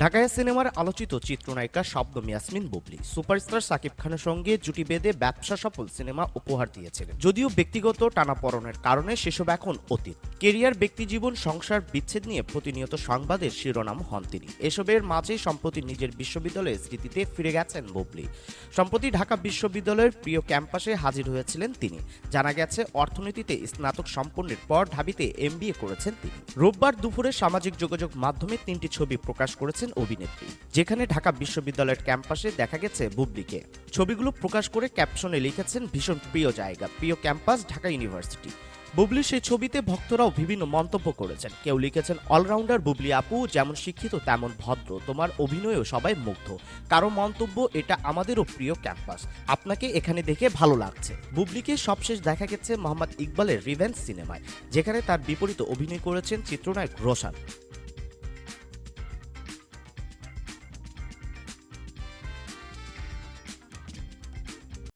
ঢাকায় সিনেমার আলোচিত চিত্রনায়িকা শব্দ মিয়াসমিন বুবলি। সুপারস্টার সাকিব খানের সঙ্গে জুটি বেঁধে ব্যবসা সফল সিনেমা উপহার দিয়েছিলেন। যদিও ব্যক্তিগত টানাপড়নের কারণে সেসব এখন অতীত। কেরিয়ার, ব্যক্তিজীবন, সংসার বিচ্ছেদ নিয়ে প্রতিনিয়ত সংবাদের শিরোনাম হন তিনি। এসবের মাঝে সম্প্রতি নিজের বিশ্ববিদ্যালয়ের স্মৃতিতে ফিরে গেছেন বুবলি। সম্প্রতি ঢাকা বিশ্ববিদ্যালয়ের প্রিয় ক্যাম্পাসে হাজির হয়েছিলেন তিনি। জানা গেছে, অর্থনীতিতে স্নাতক সম্পন্নের পর ঢাবিতে এমবিএ করেছেন তিনি। রোববার দুপুরে সামাজিক যোগাযোগ মাধ্যমে তিনটি ছবি প্রকাশ করেছেন অভিনেত্রী, যেখানে ঢাকা বিশ্ববিদ্যালয়ের ক্যাম্পাসে দেখা গেছে বুবলিকে। ছবিগুলো প্রকাশ করে ক্যাপশনে লিখেছেন, ভীষণ প্রিয় জায়গা, প্রিয় ক্যাম্পাস, ঢাকা ইউনিভার্সিটি। বুবলি সেই ছবিতে ভক্তরাও বিভিন্ন মন্তব্য করেছেন। কেউ লিখেছেন, অলরাউন্ডার বুবলি আপু, যেমন শিক্ষিত, তেমন ভদ্র। তোমার অভিনয়েও সবাই মুগ্ধ। কারও মন্তব্য এটা আমাদেরও প্রিয় ক্যাম্পাস আপনাকে এখানে দেখে ভালো লাগছে। বুবলিকে সবশেষ দেখা গেছে মোহাম্মদ ইকবালের রিভেন্স সিনেমায়, যেখানে তার বিপরীতে অভিনয় করেছেন চিত্রনায়ক রোশান।